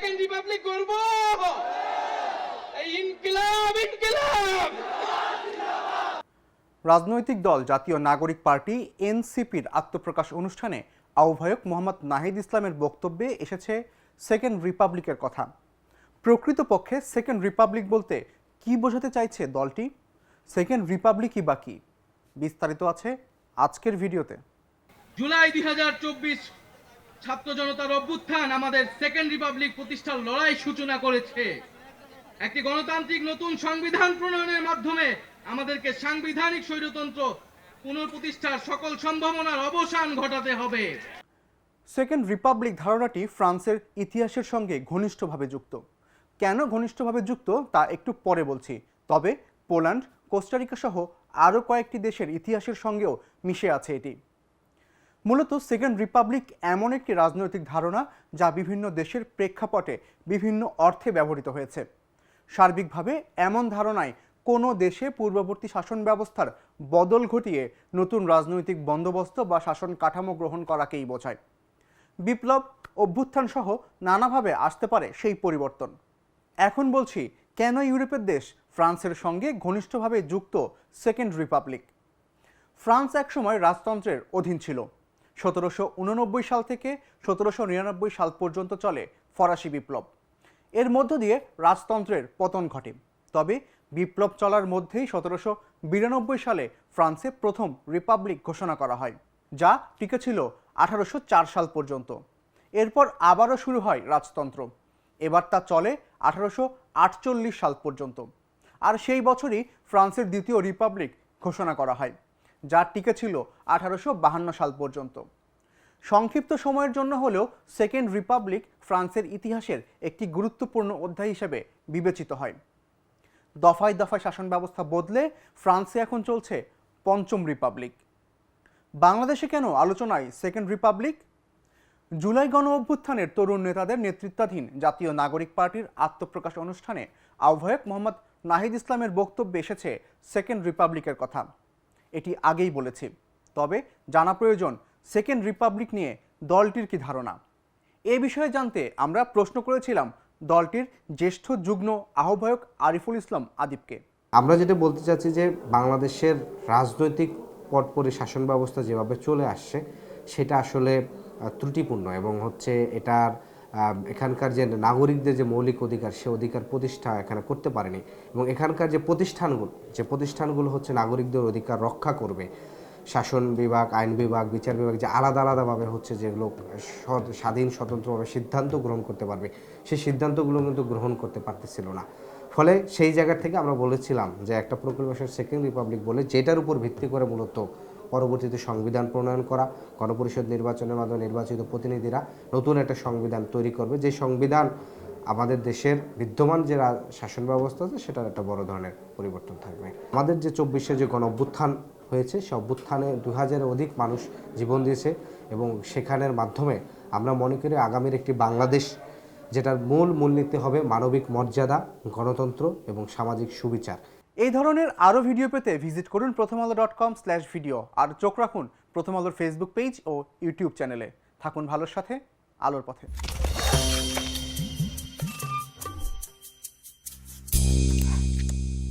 Second Republic করব। ইনকিলাব ইনকিলাব। রাজনৈতিক দল জাতীয় নাগরিক পার্টি এনসিপির আত্মপ্রকাশ অনুষ্ঠানে আহ্বায়ক মোহাম্মদ নাহিদ ইসলামের বক্তব্যে এসেছে সেকেন্ড রিপাবলিকের কথা। প্রকৃতপক্ষে সেকেন্ড রিপাবলিক বলতে কি বোঝাতে চাইছে দলটি? সেকেন্ড রিপাবলিকই বা কি? বিস্তারিত আছে আজকের ভিডিওতে। জুলাই দুই হাজার চব্বিশ ছাত্র জনতার অভ্যুত্থান আমাদের সেকেন্ড রিপাবলিক প্রতিষ্ঠার লড়াই সূচনা করেছে। একটি গণতান্ত্রিক নতুন সংবিধান প্রণয়নের মাধ্যমে আমাদেরকে সাংবিধানিক স্বৈরতন্ত্র পুনঃপ্রতিষ্ঠার সকল সম্ভাবনার অবসান ঘটাতে হবে। সেকেন্ড রিপাবলিক ধারণাটি ফ্রান্সের ইতিহাসের সঙ্গে ঘনিষ্ঠভাবে যুক্ত। কেন ঘনিষ্ঠভাবে যুক্ত তা একটু পরে বলছি, তবে পোল্যান্ড কোস্টারিকা সহ আরও কয়েকটি দেশের ইতিহাসের সঙ্গেও মিশে আছে এটি। মূলত সেকেন্ড রিপাবলিক এমন একটি রাজনৈতিক ধারণা যা বিভিন্ন দেশের প্রেক্ষাপটে বিভিন্ন অর্থে ব্যবহৃত হয়েছে। সার্বিকভাবে এমন ধারণায় কোনো দেশে পূর্ববর্তী শাসন ব্যবস্থার বদল ঘটিয়ে নতুন রাজনৈতিক বন্দোবস্ত বা শাসন কাঠামো গ্রহণ করাকেই বোঝায়। বিপ্লব অভ্যুত্থান সহ নানাভাবে আসতে পারে সেই পরিবর্তন। এখন বলছি, কেন ইউরোপের দেশ ফ্রান্সের সঙ্গে ঘনিষ্ঠভাবে যুক্ত সেকেন্ড রিপাবলিক? ফ্রান্স একসময় রাজতন্ত্রের অধীন ছিল। সতেরোশো উননব্বই সাল থেকে সতেরোশো নিরানব্বই সাল পর্যন্ত চলে ফরাসি বিপ্লব। এর মধ্য দিয়ে রাজতন্ত্রের পতন ঘটে। তবে বিপ্লব চলার মধ্যেই সতেরোশো বিরানব্বই সালে ফ্রান্সে প্রথম রিপাবলিক ঘোষণা করা হয়, যা টিকে ছিল আঠারোশো চার সাল পর্যন্ত। এরপর আবারও শুরু হয় রাজতন্ত্র। এবার তা চলে আঠারোশো আটচল্লিশ সাল পর্যন্ত। আর সেই বছরই ফ্রান্সের দ্বিতীয় রিপাবলিক ঘোষণা করা হয়। যা টিকে ছিল আঠারোশো বাহান্ন সাল পর্যন্ত। সংক্ষিপ্ত সময়ের জন্য হলেও সেকেন্ড রিপাবলিক ফ্রান্সের ইতিহাসের একটি গুরুত্বপূর্ণ অধ্যায় হিসেবে বিবেচিত হয়। দফায় দফায় শাসন ব্যবস্থা বদলে ফ্রান্সে এখন চলছে পঞ্চম রিপাবলিক। বাংলাদেশে কেন আলোচনায় সেকেন্ড রিপাবলিক? জুলাই গণ অভ্যুত্থানের তরুণ নেতাদের নেতৃত্বাধীন জাতীয় নাগরিক পার্টির আত্মপ্রকাশ অনুষ্ঠানে আহ্বায়ক মোহাম্মদ নাহিদ ইসলামের বক্তব্যে এসেছে সেকেন্ড রিপাবলিকের কথা। এটি আগেই বলেছি। তবে জানা প্রয়োজন, সেকেন্ড রিপাবলিক নিয়ে দলটির কি ধারণা? এ বিষয়ে জানতে আমরা প্রশ্ন করেছিলাম দলটির জ্যেষ্ঠ যুগ্ম আহ্বায়ক আরিফুল ইসলাম আদিবকে। আমরা যেটা বলতে চাচ্ছি যে, বাংলাদেশের রাজনৈতিক পটপরি শাসন ব্যবস্থা যেভাবে চলে আসছে, সেটা আসলে ত্রুটিপূর্ণ এবং হচ্ছে এটার এখানকার যে নাগরিকদের যে মৌলিক অধিকার, সে অধিকার প্রতিষ্ঠা এখানে করতে পারেনি। এবং এখানকার যে প্রতিষ্ঠানগুলো যে প্রতিষ্ঠানগুলো হচ্ছে নাগরিকদের অধিকার রক্ষা করবে। শাসন বিভাগ, আইন বিভাগ, বিচার বিভাগ, যে আলাদা আলাদাভাবে হচ্ছে যেগুলো স্বাধীন, স্বতন্ত্রভাবে সিদ্ধান্ত গ্রহণ করতে পারবে, সেই সিদ্ধান্তগুলো কিন্তু গ্রহণ করতে পারতেছিল না। ফলে সেই জায়গা থেকে আমরা বলেছিলাম যে একটা প্রকল্পের সেকেন্ড রিপাবলিক বলে, যেটার উপর ভিত্তি করে মূলত পরবর্তীতে সংবিধান প্রণয়ন করা, গণপরিষদ নির্বাচনের মাধ্যমে নির্বাচিত প্রতিনিধিরা নতুন একটা সংবিধান তৈরি করবে। যে সংবিধান আমাদের দেশের বিদ্যমান যে শাসন ব্যবস্থা আছে, সেটার একটা বড় ধরনের পরিবর্তন থাকবে। আমাদের যে চব্বিশে যে গণ অভ্যুত্থান হয়েছে, সে অভ্যুত্থানে দু হাজারের অধিক মানুষ জীবন দিয়েছে এবং সেখানের মাধ্যমে আমরা মনে করি আগামীর একটি বাংলাদেশ, যেটার মূল মূলনীতি হবে মানবিক মর্যাদা, গণতন্ত্র এবং সামাজিক সুবিচার। এই ধরনের আরও ভিডিও পেতে ভিজিট করুন Prothom Alo dot com slash video আর চোখ রাখুন প্রথম আলোর ফেসবুক পেজ ও ইউটিউব চ্যানেলে থাকুন ভালোর সাথে, আলোর পথে।